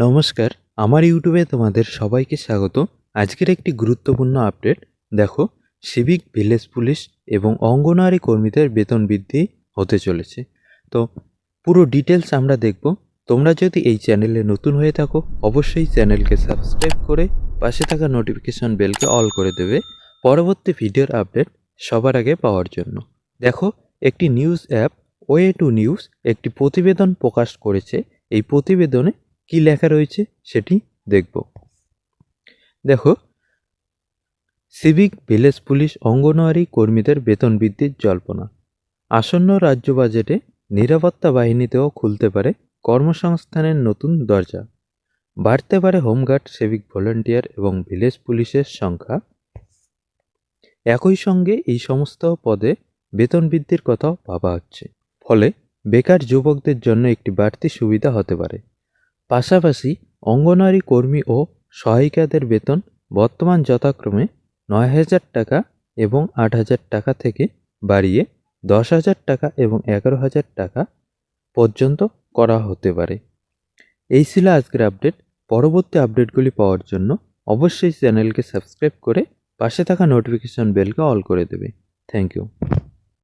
নমস্কার, আমার ইউটিউবে তোমাদের সবাইকে স্বাগত। আজকের একটি গুরুত্বপূর্ণ আপডেট, দেখো সিভিক ভিলেজ পুলিশ এবং অঙ্গনওয়াড়ি কর্মীদের বেতন বৃদ্ধি হতে চলেছে। তো, পুরো ডিটেলস আমরা দেখব। তোমরা যদি এই চ্যানেলে নতুন হয়ে থাকো, অবশ্যই চ্যানেলকে সাবস্ক্রাইব করে পাশে থাকা নোটিফিকেশন বেলকে অল করে দেবে। পরবর্তী ভিডিওর আপডেট সবার আগে পাওয়ার জন্য। দেখো, একটি news app way to news একটি প্রতিবেদন প্রকাশ করেছে। এই প্রতিবেদনে কি লেখা রয়েছে সেটি দেখব। দেখো, সিভিক ভিলেজ পুলিশ অঙ্গনওয়াড়ি কর্মীদের বেতন বৃদ্ধির জল্পনা। আসন্ন রাজ্য বাজেটে নিরাপত্তা বাহিনীতেও খুলতে পারে কর্মসংস্থানের নতুন দরজা। বাড়তে পারে হোমগার্ড, সিভিক ভলেন্টিয়ার এবং ভিলেজ পুলিশের সংখ্যা। একই সঙ্গে এই সমস্ত পদে বেতন বৃদ্ধির কথাও ভাবা হচ্ছে। ফলে বেকার যুবকদের জন্য একটি বাড়তি সুবিধা হতে পারে। পাশাপাশি অঙ্গনওয়াড়ি কর্মী ও সহায়িকাদের বেতন বর্তমান যথাক্রমে নয় হাজার টাকা এবং আট হাজার টাকা থেকে বাড়িয়ে দশ হাজার টাকা এবং এগারো হাজার টাকা পর্যন্ত করা হতে পারে। এই ছিল আজকের আপডেট। পরবর্তী আপডেটগুলি পাওয়ার জন্য অবশ্যই চ্যানেলকে সাবস্ক্রাইব করে পাশে থাকা নোটিফিকেশন বেলকে অল করে দেবে। Thank you.